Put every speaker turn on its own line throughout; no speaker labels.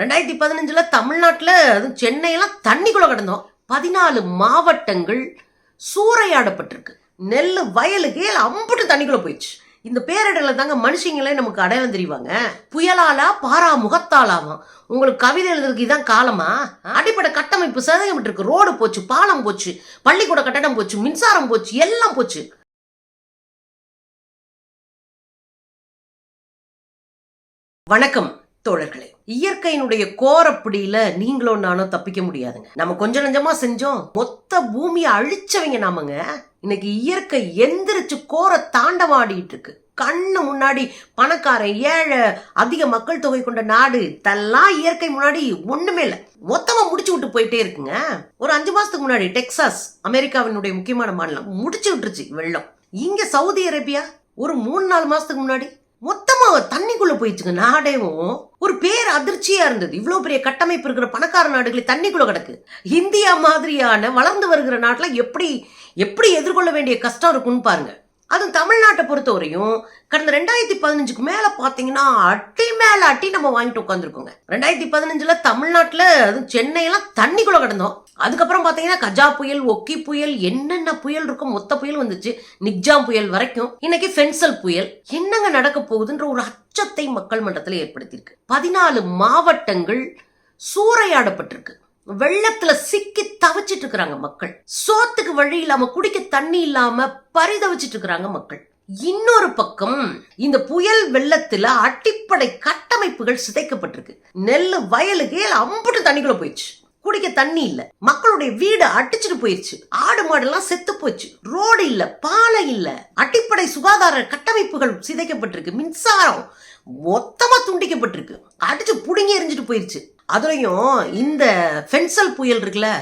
ரெண்டாயிரத்தி பதினஞ்சில் தமிழ்நாட்டில் அதுவும் சென்னையெல்லாம் தண்ணிக்குள்ள கிடந்தோம். பதினாலு மாவட்டங்கள் சூறையாடப்பட்டிருக்கு. நெல் வயலுக்கு அம்புட்டு தண்ணிக்குள்ள போயிடுச்சு. இந்த பேரிடர்ல தாங்க மனுஷங்களே நமக்கு அடையாளம் தெரிவாங்க. புயலாலா பாரா முகத்தாலாவாம் உங்களுக்கு கவிதை எழுதுறதுக்கு இதான் காலமா? அடிப்படை கட்டமைப்பு சதகம் இருக்கு ரோடு போச்சு பாலம் போச்சு பள்ளிக்கூட கட்டடம் போச்சு மின்சாரம் போச்சு எல்லாம் போச்சு. வணக்கம் தோழர்களே. இயற்கையினுடைய கோரப்பிடியில நீங்களும் நானும் தப்பிக்க முடியாதுங்க. நம்ம கொஞ்சம் நஞ்சமா செஞ்சோம் மொத்த பூமியை அழிச்சவங்க நாமங்க. இன்னைக்கு இயற்கை எந்திரிச்சு கோர தாண்டவாடிட்டு இருக்கு கண்ணு முன்னாடி பணக்காரன் ஏழை அதிக மக்கள் தொகை கொண்ட நாடு இதெல்லாம் இயற்கை முன்னாடி ஒண்ணுமே இல்லை. மொத்தமா முடிச்சு விட்டு போயிட்டே இருக்குங்க. ஒரு அஞ்சு மாசத்துக்கு முன்னாடி டெக்சாஸ் அமெரிக்காவினுடைய முக்கியமான மாநிலம் முடிச்சு விட்டுருச்சு வெள்ளம். இங்க சவுதி அரேபியா ஒரு மூணு நாலு மாசத்துக்கு முன்னாடி மொத்தமா தண்ணிக்குள்ள போயிடுச்சுங்க. நாடேவும் ஒரு பேர் அதிர்ச்சியா இருந்தது. இவ்வளவு பெரிய கட்டமைப்பு இருக்கிற பணக்கார நாடுகளில் தண்ணிக்குள்ள கிடக்கு. இந்தியா மாதிரியான வளர்ந்து வருகிற நாட்டில் எப்படி எப்படி எதிர்கொள்ள வேண்டிய கஷ்டம் இருக்குன்னு பாருங்க. அதுவும் தமிழ்நாட்டை பொறுத்தவரையும் கடந்த ரெண்டாயிரத்தி பதினஞ்சுக்கு மேல பாத்தீங்கன்னா அட்டி மேல அட்டி நம்ம வாங்கிட்டு உட்காந்துருக்கோங்க ரெண்டாயிரத்தி பதினஞ்சுல தமிழ்நாட்டில் அதுவும் சென்னையெல்லாம் தண்ணிக்குள்ள கிடந்தோம். அதுக்கப்புறம் பார்த்தீங்கன்னா கஜா புயல் ஒக்கி புயல் என்னென்ன புயல் இருக்கும் மொத்த புயல் வந்துச்சு. நிக்ஜாம் புயல் வரைக்கும். இன்னைக்கு ஃபென்சல் புயல். என்னங்க நடக்க போகுதுன்ற ஒரு அச்சத்தை மக்கள் மன்றத்தில் ஏற்படுத்தியிருக்கு. பதினாலு மாவட்டங்கள் சூறையாடப்பட்டிருக்கு. வெள்ளத்துல சிக்கி தவிச்சிட்டு இருக்கிறாங்க மக்கள். சோத்துக்கு வழி இல்லாம குடிக்க தண்ணி இல்லாம பரிதவிச்சிட்டு இருக்கிறாங்க மக்கள். இன்னொரு பக்கம் இந்த புயல் வெள்ளத்துல அடிப்படை கட்டமைப்புகள் சிதைக்கப்பட்டிருக்கு. நெல் வயலுக்கு அம்புட்டு தண்ணிக்குள்ள போயிடுச்சு. குடிக்க தண்ணி இல்ல. மக்களுடைய வீடு அடிச்சிட்டு போயிருச்சு. ஆடு மாடு எல்லாம் செத்து போச்சு. ரோடு இல்ல பாலம் இல்ல. அடிப்படை சுகாதார கட்டமைப்புகள் சிதைக்கப்பட்டிருக்கு. மின்சாரம் மொத்தமா துண்டிக்கப்பட்டிருக்கு. அடிச்சு புடுங்கி எரிஞ்சிட்டு போயிருச்சு. அதுலயும் இந்த ஃபென்சல் புயல் இருக்குல்ல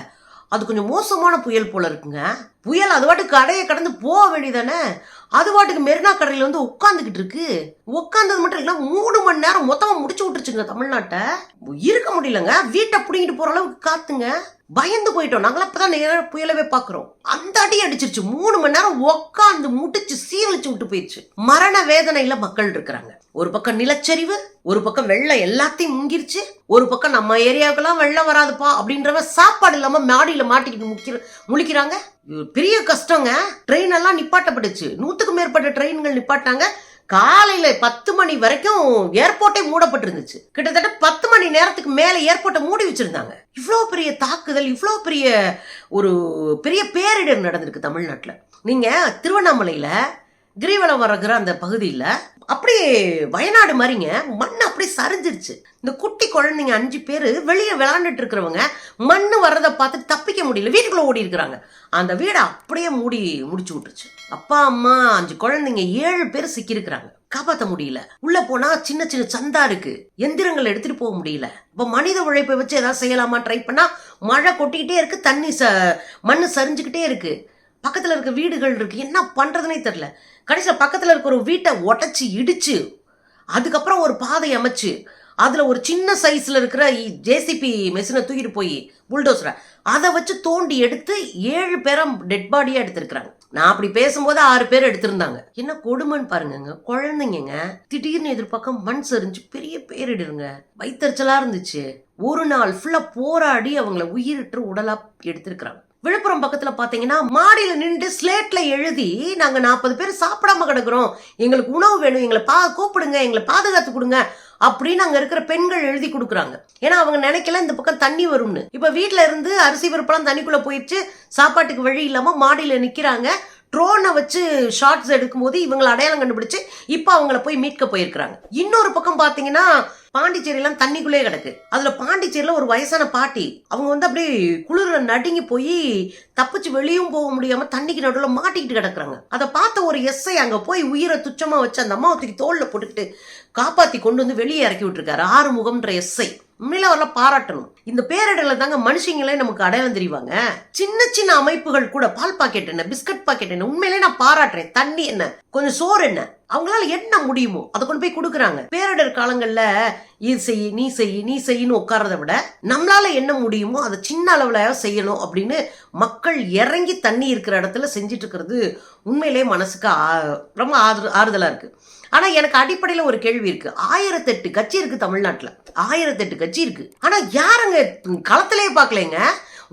அது கொஞ்சம் மோசமான புயல் போல இருக்குங்க. புயல் அது பாட்டுக்கு கடையை கடந்து போக வேண்டியதானே? அது பாட்டுக்கு மெரினா கடையில் வந்து உட்காந்துக்கிட்டு இருக்கு. உட்காந்தது மட்டும் இல்லை மூணு மணி நேரம் மொத்தமாக முடிச்சு விட்டுருச்சுங்க தமிழ்நாட்டை. இருக்க முடியலங்க. வீட்டை பிடிங்கிட்டு போகிற அளவுக்கு காத்துங்க. பயந்து போயிட்டோம். நாங்களாம் அப்பதான் நேரம் புயலவே பார்க்குறோம். அந்த அடி அடிச்சிருச்சு. மூணு மணி நேரம் உக்காந்து முடிச்சு சீரழிச்சு விட்டு போயிடுச்சு மரண வேதனையில் மக்கள் இருக்கிறாங்க. ஒரு பக்கம் நிலச்சரிவு ஒரு பக்கம் வெள்ளம் எல்லாத்தையும் முங்கிருச்சு. ஒரு பக்கம் நம்ம ஏரியாவுக்கெல்லாம் வெள்ளம் வராதுப்பா அப்படின்றவ சாப்பாடு இல்லாம மாடியில மாட்டிக்கிட்டு முக்கிற முழிக்கிறாங்க. பெரிய கஷ்டங்க. ட்ரெயின் எல்லாம் நிப்பாட்டப்பட்டுச்சு. நூத்துக்கும் மேற்பட்ட ட்ரெயின்கள் நிப்பாட்டாங்க காலையில பத்து மணி வரைக்கும் ஏர்போர்ட்டே மூடப்பட்டிருந்துச்சு. கிட்டத்தட்ட பத்து மணி நேரத்துக்கு மேல ஏர்போர்ட்டை மூடி வச்சிருந்தாங்க. இவ்வளோ பெரிய தாக்குதல் இவ்வளோ பெரிய ஒரு பெரிய பேரிடர் நடந்திருக்கு தமிழ்நாட்டில். நீங்க திருவண்ணாமலையில கிரிவலம் வரகிற அந்த பகுதியில் அப்படியே வயநாடு மாதிரிங்க மண் அப்படியே சரிஞ்சிருச்சு. இந்த குட்டி குழந்தைங்க அஞ்சு பேர் வெளியே விளாண்டுட்டு இருக்கிறவங்க மண் வர்றதை பார்த்து தப்பிக்க முடியல. வீட்டுக்குள்ளே ஓடி இருக்கிறாங்க. அந்த வீடை அப்படியே மூடி முடிச்சு விட்டுருச்சு. அப்பா அம்மா அஞ்சு குழந்தைங்க ஏழு பேர் சிக்கியிருக்கிறாங்க காப்பாற்ற முடியல. உள்ள போனா சின்ன சின்ன சந்தா இருக்கு. எந்திரங்கள் எடுத்துட்டு போக முடியல. இப்ப மனித உழைப்பை வச்சு ஏதாவது செய்யலாமா ட்ரை பண்ணா மழை கொட்டிக்கிட்டே இருக்கு தண்ணி ச மண் சரிஞ்சுக்கிட்டே இருக்கு. பக்கத்தில் இருக்க வீடுகள் இருக்கு. என்ன பண்ணுறதுனே தெரில கடைசியில் பக்கத்தில் இருக்க ஒரு வீட்டை உடச்சி இடிச்சு அதுக்கப்புறம் ஒரு பாதை அமைச்சு அதில் ஒரு சின்ன சைஸில் இருக்கிற ஜேசிபி மெஷினை தூக்கிட்டு போய் புல்டோசரை அதை வச்சு தோண்டி எடுத்து ஏழு பேரும் டெட் பாடியாக எடுத்திருக்கிறாங்க. நான் அப்படி பேசும்போது ஆறு பேர் எடுத்திருந்தாங்க. என்ன கொடுமைன்னு பாருங்கங்க. குழந்தைங்கங்க திடீர்னு எதிர்பார்க்க மண் சரிஞ்சு பெரிய பேரிடுங்க. வைத்தறிச்சலாக இருந்துச்சு. ஒரு நாள் ஃபுல்லாக போராடி அவங்கள உயிரிட்டு உடலாக எடுத்திருக்கிறாங்க. விழுப்புரம் பக்கத்தில் பார்த்தீங்கன்னா மாடியில் நின்று ஸ்லேட்டில் எழுதி நாங்கள் நாற்பது பேர் சாப்பிடாம கிடக்குறோம். எங்களுக்கு உணவு வேணும் எங்களை பா கூப்பிடுங்க எங்களை பாதுகாத்து கொடுங்க அப்படின்னு அங்கே இருக்கிற பெண்கள் எழுதி கொடுக்குறாங்க. ஏன்னா அவங்க நினைக்கல இந்த பக்கம் தண்ணி வரும்னு. இப்போ வீட்டில் இருந்து அரிசி பருப்பெல்லாம் தண்ணிக்குள்ளே போயிடுச்சு சாப்பாட்டுக்கு வழி இல்லாமல் மாடியில் நிற்கிறாங்க ட்ரோனை வச்சு ஷார்ட்ஸ் எடுக்கும்போது இவங்களை அடையாளம் கண்டுபிடிச்சு இப்போ அவங்கள போய் மீட்க போயிருக்கிறாங்க. இன்னொரு பக்கம் பார்த்தீங்கன்னா பாண்டிச்சேரியெல்லாம் தண்ணிக்குள்ளே கிடக்கு. அதுல பாண்டிச்சேரியில ஒரு வயசான பாட்டி அவங்க வந்து அப்படியே குளிர நடுங்கி போய் தப்பிச்சு வெளியும் போக முடியாம தண்ணிக்கு நடுவில் மாட்டிக்கிட்டு கிடக்குறாங்க. அதை பார்த்த ஒரு எஸ்ஐ அங்க போய் உயிரை துச்சமா வச்சு அந்த அம்மாவை தூக்கி தோல்ல போட்டுக்கிட்டு காப்பாத்தி கொண்டு வந்து வெளியே இறக்கி விட்டுருக்காரு. ஆறுமுகம்ன்ற எஸ்ஐ. உண்மையில அவரெல்லாம் பாராட்டணும். இந்த பேரிடர்ல தாங்க மனுஷங்களே நமக்கு அடையாளம் தெரிவாங்க. சின்ன சின்ன அமைப்புகள் கூட பால் பாக்கெட் என்ன பிஸ்கட் பாக்கெட் என்ன உண்மையிலே நான் பாராட்டுறேன். தண்ணி என்ன கொஞ்சம் சோறு என்ன அவங்களால என்ன முடியுமோ அதை கொண்டு போய் கொடுக்குறாங்க. பேரிடர் காலங்கள்ல இது செய் நீ செய் நீ செய்யின்னு உட்கார்றத விட நம்மளால என்ன முடியுமோ அதை சின்ன அளவுல செய்யணும் அப்படின்னு மக்கள் இறங்கி தண்ணி இருக்கிற இடத்துல செஞ்சிட்டு இருக்கிறது உண்மையிலே மனசுக்கு ரொம்ப ஆறு ஆறுதலா இருக்கு. ஆனா எனக்கு அடிப்படையில் ஒரு கேள்வி இருக்கு. ஆயிரத்தெட்டு கட்சி இருக்கு தமிழ்நாட்டில். ஆயிரத்தெட்டு கட்சி இருக்கு. ஆனா யாருங்க களத்திலே பார்க்கலைங்க?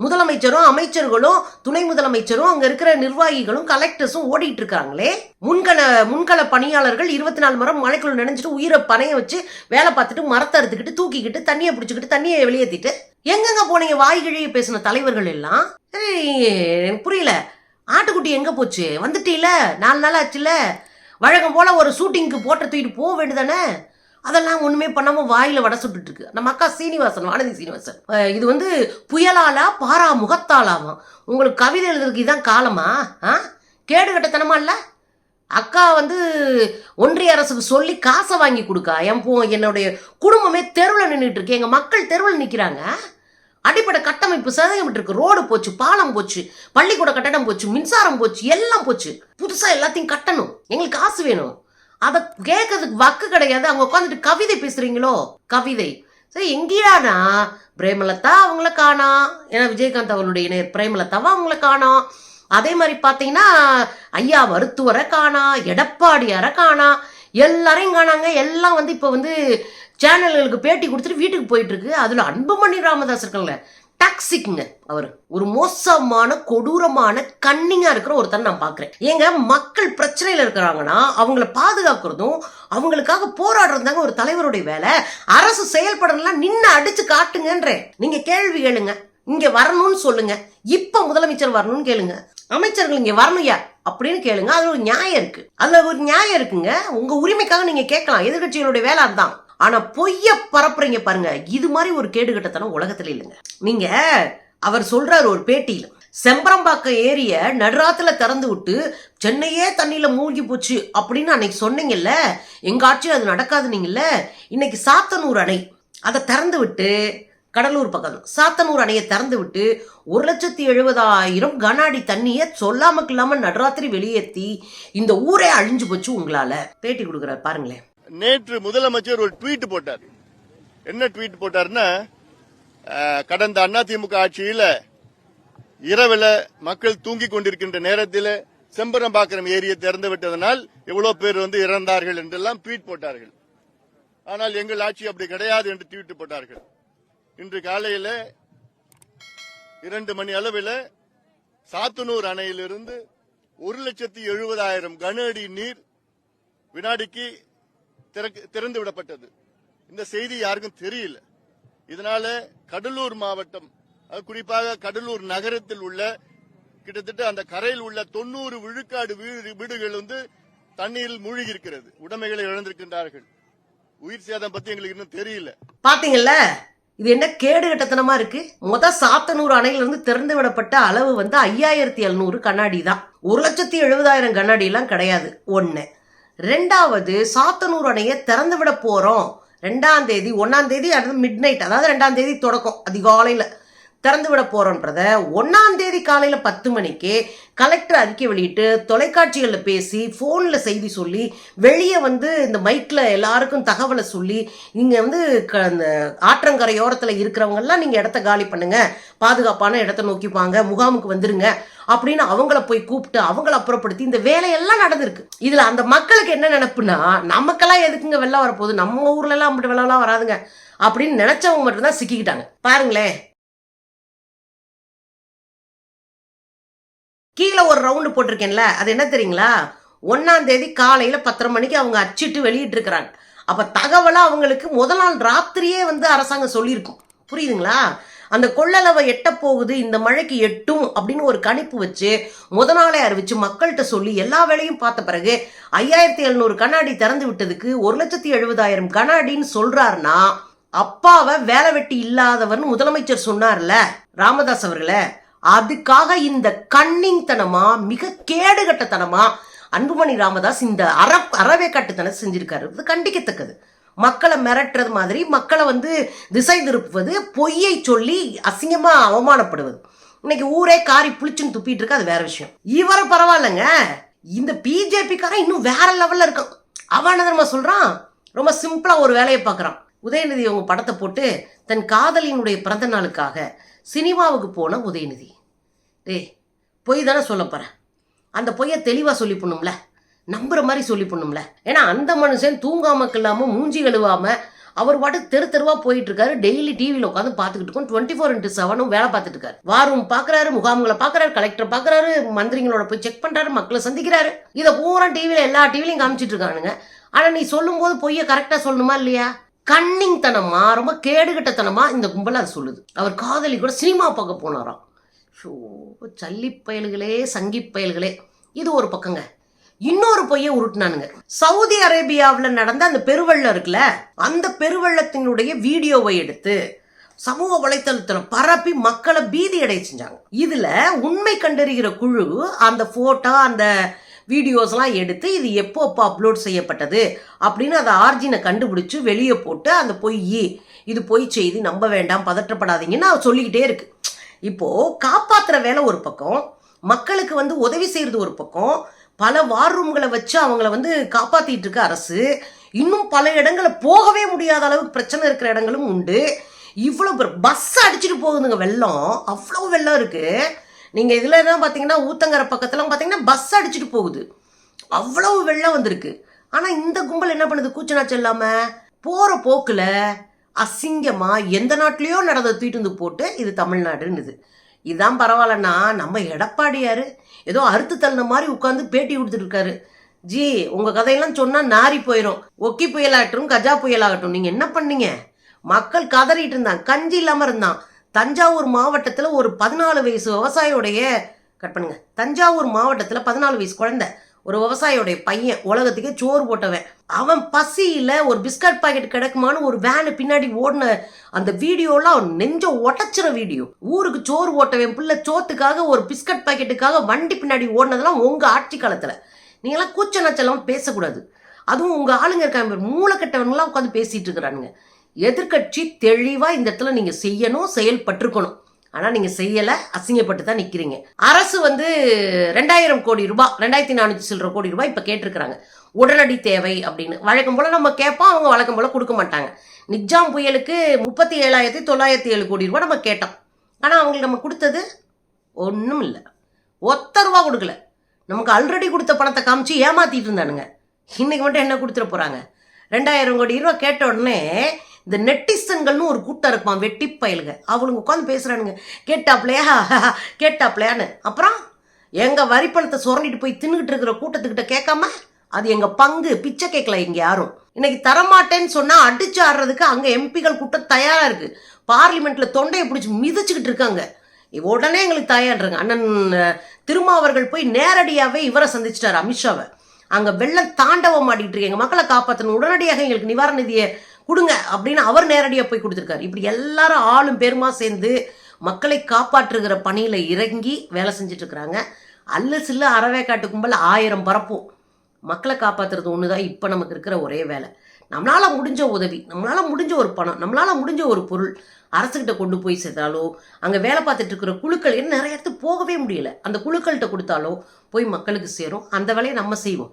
முதலமைச்சரும் அமைச்சர்களும் துணை முதலமைச்சரும் அங்க இருக்கிற நிர்வாகிகளும் கலெக்டர்ஸும் ஓடிட்டு இருக்காங்களே? முன்கள முன்கள பணியாளர்கள் இருபத்தி நாலு மரம் மழைக்குள்ள நினைச்சிட்டு உயிரை பணைய வச்சு வேலை பார்த்துட்டு மரத்தை அறுத்துக்கிட்டு தூக்கிக்கிட்டு தண்ணியை பிடிச்சிக்கிட்டு தண்ணியை வெளியேற்றிட்டு எங்கெங்க போனீங்க? வாய் கிழிய பேசின தலைவர்கள் எல்லாம்? புரியல. ஆட்டுக்குட்டி எங்க போச்சு? வந்துட்டீல? நாலு நாள் ஆச்சுல? வழக்கம் போல் ஒரு ஷூட்டிங்க்கு போட்ட தூக்கிட்டு போக வேண்டியதானே? அதெல்லாம் ஒன்றுமே பண்ணாமல் வாயில் வடை சுட்டுட்ருக்கு நம்ம அக்கா சீனிவாசன் வானதி சீனிவாசன். இது வந்து புயலாலா பாரா முகத்தாலாமா உங்களுக்கு கவிதை எழுதுறதுக்கு இதுதான் காலமா? ஆ? கேடு கட்டத்தனமா இல்லை? அக்கா வந்து ஒன்றிய அரசுக்கு சொல்லி காசை வாங்கி கொடுக்கா. என் போ என்னுடைய குடும்பமே தெருவில் நின்றுட்டு இருக்கு. எங்கள் மக்கள் தெருவில் நிற்கிறாங்க அடிப்படை கட்டமைப்பு சதவீதம் ரோடு போச்சு பாலம் போச்சு பள்ளிக்கூட கட்டடம் போச்சு மின்சாரம் போச்சு எல்லாம் போச்சு. புதுசா எல்லாத்தையும் கட்டணும். எங்களுக்கு காசு வேணும். அதை கேட்கறதுக்கு வக்கு கிடையாது. அவங்க உட்காந்துட்டு கவிதை பேசுறீங்களோ? கவிதை. சரி எங்கேயானா? பிரேமலதா அவங்கள காணோம் ஏன்னா விஜயகாந்த் அவர்களுடைய இணையர் பிரேமலதாவா அவங்கள காணோம் அதே மாதிரி பார்த்தீங்கன்னா ஐயா மருத்துவரை காணா எடப்பாடியாரை காணா. எல்லாரையும் காணாங்க. எல்லாம் வந்து இப்போ வந்து சேனல்களுக்கு பேட்டி கொடுத்துட்டு வீட்டுக்கு போயிட்டு இருக்கு அதுல அன்புமணி ராமதாஸ் இருக்கல டாக்ஸிக்ங்க அவர். ஒரு மோசமான கொடூரமான கன்னிங்காக இருக்கிற ஒருத்தர் நான் பார்க்குறேன் ஏங்க மக்கள் பிரச்சனையில் இருக்கிறாங்கன்னா அவங்கள பாதுகாக்கிறதும் அவங்களுக்காக போராடுறதாங்க ஒரு தலைவருடைய வேலை. அரசு செயல்படலாம் நின்று அடிச்சு காட்டுங்கன்றேன். நீங்கள் கேள்வி கேளுங்க. இங்கே வரணும்னு சொல்லுங்க. இப்போ முதலமைச்சர் வரணும்னு கேளுங்க. அமைச்சர்கள் இங்கே வரணுயா அப்படின்னு கேளுங்க. அதில் ஒரு நியாயம் இருக்குது அதில் ஒரு நியாயம் இருக்குங்க. உங்கள் உரிமைக்காக நீங்கள் கேட்கலாம். எதிர்கட்சிகளுடைய வேலை அதுதான். ஆனா பொய்ய பரப்புறீங்க பாருங்க. இது மாதிரி ஒரு கேடுகட்டத்தனம் உலகத்துல இல்லைங்க. நீங்க அவர் சொல்றாரு ஒரு பேட்டியில செம்பரம்பாக்கம் ஏரிய நடுராத்துல திறந்து விட்டு சென்னையே தண்ணியில மூழ்கி போச்சு அப்படின்னு அன்னைக்கு சொன்னீங்கல்ல எங்க ஆட்சியில் அது நடக்காது நீங்கல்ல இன்னைக்கு சாத்தனூர் அணை அதை திறந்து விட்டு கடலூர் பக்கம் சாத்தனூர் அணையை திறந்து விட்டு ஒரு லட்சத்தி எழுபதாயிரம் கன அடி தண்ணியை சொல்லாமக்கு இல்லாம நடுராத்திரி வெளியேற்றி இந்த ஊரே அழிஞ்சு போச்சு உங்களால. பேட்டி கொடுக்குறாரு பாருங்களேன்.
நேற்று முதலமைச்சர் ஒரு ட்வீட் போட்டார். என்ன ட்வீட் போட்டார்னா கடந்த கடந்த அதிமுக ஆட்சியில இரவுல மக்கள் தூங்கிக் கொண்டிருக்கின்ற நேரத்தில் செம்பரம்பாக்கம் ஏரியை திறந்து விட்டதனால் எவ்வளவு பேர் வந்து இறந்தார்கள் என்றெல்லாம் ட்வீட் போட்டார்கள். ஆனால் எங்கள் ஆட்சி அப்படி கிடையாது என்று ட்வீட் போட்டார்கள். இன்று காலையில இரண்டு மணி அளவில் சாத்தனூர் அணையிலிருந்து ஒரு லட்சத்தி எழுபதாயிரம் கன அடி நீர் வினாடிக்கு திறந்து விடப்பட்டது. இந்த செய்தி யாருக்கும் தெரியல. இதனால கடலூர் மாவட்டம் அது குறிப்பாக கடலூர் நகரத்தில் உள்ள கிட்டத்தட்ட அந்த கரையில் உள்ள தொண்ணூறு விழுக்காடு வீடு- வீடுகள் வந்து தண்ணீரில் மூழ்கி இருக்கிறது உடைமைகளை இழந்திருக்கின்றார்கள். உயிர் சேதம் பத்தி எங்களுக்கு இன்னும் தெரியல.
பாத்தீங்கல்ல இது என்ன கேடு கட்டத்தனமா இருக்கு? மொத சாத்தனூர் அணையில இருந்து திறந்து விடப்பட்ட அளவு வந்து ஐயாயிரத்தி எழுநூறு கண்ணாடி தான். ஒரு லட்சத்தி எழுபதாயிரம் கண்ணாடி எல்லாம் கிடையாது. ஒன்னு ரெண்டாவது சாத்தனூர் அணையை திறந்து விட போகிறோம் ரெண்டாம் தேதி ஒன்றாம் தேதி அடுத்து மிட் நைட் அதாவது ரெண்டாம் தேதி தொடக்கம் அதிகாலையில். திறந்து விட போறோன்றத ஒன்னாம் தேதி காலையில பத்து மணிக்கு கலெக்டர் அறிக்கை வெளியிட்டு தொலைக்காட்சிகளில் பேசி ஃபோனில் செய்தி சொல்லி வெளியே வந்து இந்த மைக்கில் எல்லாருக்கும் தகவலை சொல்லி நீங்கள் வந்து க- அந்த ஆற்றங்கரையோரத்தில் இருக்கிறவங்கெல்லாம் நீங்கள் இடத்த காலி பண்ணுங்க. பாதுகாப்பான இடத்த நோக்கிப்பாங்க முகாமுக்கு வந்துருங்க அப்படின்னு அவங்கள போய் கூப்பிட்டு அவங்கள அப்புறப்படுத்தி இந்த வேலையெல்லாம் நடந்திருக்கு. இதில் அந்த மக்களுக்கு என்ன நினப்புன்னா நமக்கெல்லாம் எதுக்குங்க வெள்ளம் வரப்போகுது? நம்ம ஊர்லலாம் அப்படி வெள்ளம்லாம் வராதுங்க. அப்படின்னு நினச்சவங்க மட்டும்தான் சிக்கிக்கிட்டாங்க. பாருங்களேன். கீழே ஒரு ரவுண்டு போட்டிருக்கேன்ல அது என்ன தெரியுங்களா? ஒன்றாம் தேதி காலையில் பத்தரை மணிக்கு அவங்க அச்சிட்டு வெளியிட்டிருக்கிறாங்க. அப்போ தகவலை அவங்களுக்கு முதல் நாள் ராத்திரியே வந்து அரசாங்கம் சொல்லியிருக்கும். புரியுதுங்களா? அந்த கொள்ளளவை எட்ட போகுது இந்த மழைக்கு எட்டும் அப்படின்னு ஒரு கணிப்பு வச்சு முத நாளே அறிவிச்சு மக்கள்கிட்ட சொல்லி எல்லா வேலையும் பார்த்த பிறகு ஐயாயிரத்தி எழுநூறு கண்ணாடி திறந்து விட்டதுக்கு ஒரு லட்சத்தி எழுபதாயிரம் கண்ணாடின்னு சொல்றாருன்னா அப்பாவை வேலை வெட்டி இல்லாதவர்னு முதலமைச்சர் சொன்னார்ல ராமதாஸ் அவர்களே. அதுக்காக இந்த கண்ணிங்தனமா மிக கேடுகட்டத்தனமா அன்புமணி ராமதாஸ் இந்த அற அறவே கட்டுத்தனம் செஞ்சிருக்காரு. இது கண்டிக்கத்தக்கது. மக்களை மிரட்டுறது மாதிரி மக்களை வந்து திசை திருப்புவது பொய்யை சொல்லி அசிங்கமாக அவமானப்படுவது. இன்னைக்கு ஊரே காரி புளிச்சுன்னு துப்பிட்டு இருக்கு அது வேற விஷயம். இவர பரவாயில்லைங்க. இந்த பிஜேபிக்காரன் இன்னும் வேற லெவல்ல இருக்கான். அவன் என்ன சொல்றான்? ரொம்ப சிம்பிளா ஒரு வேலையை பார்க்குறான். உதயநிதி அவங்க படத்தை போட்டு தன் காதலியினுடைய பிறந்த நாளுக்காக சினிமாவுக்கு போன உதயநிதி. டேய் பொய் தானே சொல்ல போகிறேன் அந்த பொய்யை தெளிவாக சொல்லி பண்ணும்ல. நம்புற மாதிரி சொல்லி பண்ணும்ல. ஏன்னா அந்த மனுஷன் தூங்காமக்கு இல்லாமல் மூஞ்சி கழுவாமல் அவர் பாட்டு தெரு தெருவாக போயிட்டு இருக்காரு. டெய்லி டிவியில் உட்காந்து பார்த்துக்கிட்டு இருக்கோம். டுவெண்ட்டி ஃபோர் இன்ட்டு செவனும் வேலை பார்த்துட்டு இருக்காரு. வாரும் பார்க்குறாரு முகாம்களை பார்க்குறாரு கலெக்டர் பார்க்குறாரு மந்திரிங்களோட போய் செக் பண்ணுறாரு மக்களை சந்திக்கிறாரு. இதை பூரா டிவியில் எல்லா டிவிலையும் காமிச்சிட்டு இருக்கானுங்க. ஆனால் நீ சொல்லும்போது பொய்யை கரெக்டாக சொல்லணுமா இல்லையா? கன்னிங் தனமா ரொம்ப கேடுகட்டத்தனமா இந்த கும்பல் அது சொல்லுது. அவர் காதலி கூட சினிமா பார்க்க போனாராம். ஷோ சல்லி பயல்களே சங்கி பயல்களே. இது ஒரு பக்கங்க. இன்னொரு பொய்யை உருட்டினானுங்க. சவுதி அரேபியாவில் நடந்த அந்த பெருவெள்ளம் இருக்குல்ல அந்த பெருவெள்ளத்தினுடைய வீடியோவை எடுத்து சமூக வலைத்தளத்தில் பரப்பி மக்களை பீதி அடைய செஞ்சாங்க. இதில் உண்மை கண்டறிகிற குழு அந்த ஃபோட்டோ அந்த வீடியோஸ்லாம் எடுத்து இது எப்போ அப்லோட் செய்யப்பட்டது அப்படின்னு அதை ஆர்ஜினை கண்டுபிடிச்சு வெளியே போட்டு அந்த பொய் இது பொய் செய்தி நம்ப வேண்டாம் பதற்றப்படாதீங்கன்னு சொல்லிக்கிட்டே இருக்கு. இப்போது காப்பாற்றுற வேலை ஒரு பக்கம் மக்களுக்கு வந்து உதவி செய்கிறது ஒரு பக்கம் பல வார் ரூம்களை வச்சு அவங்கள வந்து காப்பாற்றிட்டுருக்கு அரசு இன்னும் பல இடங்களில் போகவே முடியாத அளவுக்கு பிரச்சனை இருக்கிற இடங்களும் உண்டு. இவ்வளோ பஸ் அடிச்சுட்டு போகுதுங்க வெள்ளம் அவ்வளோ வெள்ளம் இருக்குது நீங்கள் இதில் எல்லாம் பார்த்தீங்கன்னா ஊத்தங்கரை பக்கத்துலாம் பார்த்தீங்கன்னா பஸ் அடிச்சுட்டு போகுது. அவ்வளவு வெள்ளம் வந்திருக்கு. ஆனால் இந்த கும்பல் என்ன பண்ணுது? கூச்சனாச்சு இல்லாமல் போகிற போக்கில் அசிங்கமாக எந்த நாட்டிலையோ நடந்த தூக்கிட்டு வந்து போட்டு இது தமிழ்நாடுன்னுது. இதான் பரவாயில்லன்னா நம்ம எடப்பாடியார் ஏதோ அறுத்து தள்ளின மாதிரி உட்காந்து பேட்டி கொடுத்துட்ருக்காரு ஜி உங்கள் கதையெல்லாம் சொன்னால் நாரி போயிடும் ஒக்கி புயலாகட்டும் கஜா புயலாகட்டும் நீங்கள் என்ன பண்ணீங்க? மக்கள் கதறிட்டு இருந்தான் கஞ்சி இல்லாமல் இருந்தான். தஞ்சாவூர் மாவட்டத்தில் ஒரு பதினாலு வயசு விவசாயியோடைய கட் பண்ணுங்க. தஞ்சாவூர் மாவட்டத்தில் பதினாலு வயசு குழந்தை. ஒரு விவசாயியோடைய பையன் உலகத்துக்கே சோறு போட்டவன். அவன் பசியில் ஒரு பிஸ்கட் பாக்கெட் கிடைக்குமான்னு ஒரு வேனு பின்னாடி ஓடின அந்த வீடியோலாம் நெஞ்ச உடச்சிற வீடியோ. ஊருக்கு சோறு ஓட்டவன் பிள்ளை சோத்துக்காக ஒரு பிஸ்கட் பாக்கெட்டுக்காக வண்டி பின்னாடி ஓடினதெல்லாம் உங்கள் ஆட்சி காலத்தில். நீங்களாம் கூச்ச நச்சலாம் பேசக்கூடாது. அதுவும் உங்கள் ஆளுங்க இருக்காங்க பாரு, உட்காந்து பேசிகிட்டு இருக்கிறானுங்க. எதிர்க்கட்சி தெளிவா இந்த இடத்துல நீங்க செய்யணும் செயல்பட்டிருக்கணும். ஆனா நீங்க செய்யல அசிங்கப்பட்டு தான் நிக்கிறீங்க. அரசு வந்து ரெண்டாயிரம் கோடி ரூபாய் ரெண்டாயிரத்தி நானூத்தி சில்லற கோடி ரூபாய் இப்ப கேட்டிருக்கிறாங்க. உடனடி தேவை அப்படின்னு. வழக்கம் போல நம்ம கேட்போம் அவங்க வழக்கம் போல கொடுக்க மாட்டாங்க. நிஜாம் புயலுக்கு முப்பத்தி ஏழாயிரத்தி தொள்ளாயிரத்தி ஏழு கோடி ரூபாய் நம்ம கேட்டோம். ஆனா அவங்களுக்கு நம்ம கொடுத்தது ஒன்றும் இல்லை. ஒத்த ரூபா கொடுக்கல. நமக்கு ஆல்ரெடி கொடுத்த பணத்தை காமிச்சு ஏமாத்திட்டு இருந்தானுங்க. இன்னைக்கு மட்டும் என்ன கொடுத்துட போறாங்க? ரெண்டாயிரம் கோடி ரூபா கேட்ட உடனே இந்த நெட்டிசன்கள்னு ஒரு கூட்டம் இருப்பான் வெட்டி பயலுங்க அவளுங்க உட்காந்து பேசுகிறானுங்க கேட்டாப்லையா? கேட்டாப்லையான்னு. அப்புறம் எங்கள் வரி பணத்தை சுரண்டிட்டு போய் தின்னுகிட்டு இருக்கிற கூட்டத்துக்கிட்ட கேட்காம அது எங்கள் பங்கு பிச்சை கேட்கல இங்கே யாரும். இன்னைக்கு தரமாட்டேன்னு சொன்னால் அடிச்சு ஆடுறதுக்கு அங்கே எம்பிகள் கூட்டம் தயாராக இருக்குது பார்லிமெண்ட்டில் தொண்டையை பிடிச்சி மிதிச்சுக்கிட்டு இருக்காங்க. உடனே எங்களுக்கு தயார்றாங்க அண்ணன் திருமாவர்கள் போய் நேரடியாகவே இவரை சந்திச்சிட்டார் அமித்ஷாவை. அங்கே வெள்ளம் தாண்டவம் ஆடிக்கிட்டு இருக்கு. எங்கள் மக்களை காப்பாற்றணும் உடனடியாக எங்களுக்கு நிவாரண நிதியை கொடுங்க அப்படின்னு அவர் நேரடியாக போய் கொடுத்துருக்காரு. இப்படி எல்லாரும் ஆளும் பேருமா சேர்ந்து மக்களை காப்பாற்றுகிற பணியில் இறங்கி வேலை செஞ்சிட்ருக்குறாங்க. அல்ல சில்ல அறவேக்காட்டு கும்பல் ஆயிரம் பரப்பும் மக்களை காப்பாற்றுறது ஒன்று தான் இப்போ நமக்கு இருக்கிற ஒரே வேலை. நம்மளால் முடிஞ்ச உதவி நம்மளால் முடிஞ்ச ஒரு பணம் நம்மளால் முடிஞ்ச ஒரு பொருள் அரசுக்கிட்ட கொண்டு போய் சேர்த்தாலோ அங்கே வேலை பார்த்துட்டு இருக்கிற குழுக்கள் என்ன நிறைய இடத்துக்கு போகவே முடியல. அந்த குழுக்கள்கிட்ட கொடுத்தாலோ போய் மக்களுக்கு சேரும். அந்த வேலையை நம்ம செய்வோம்.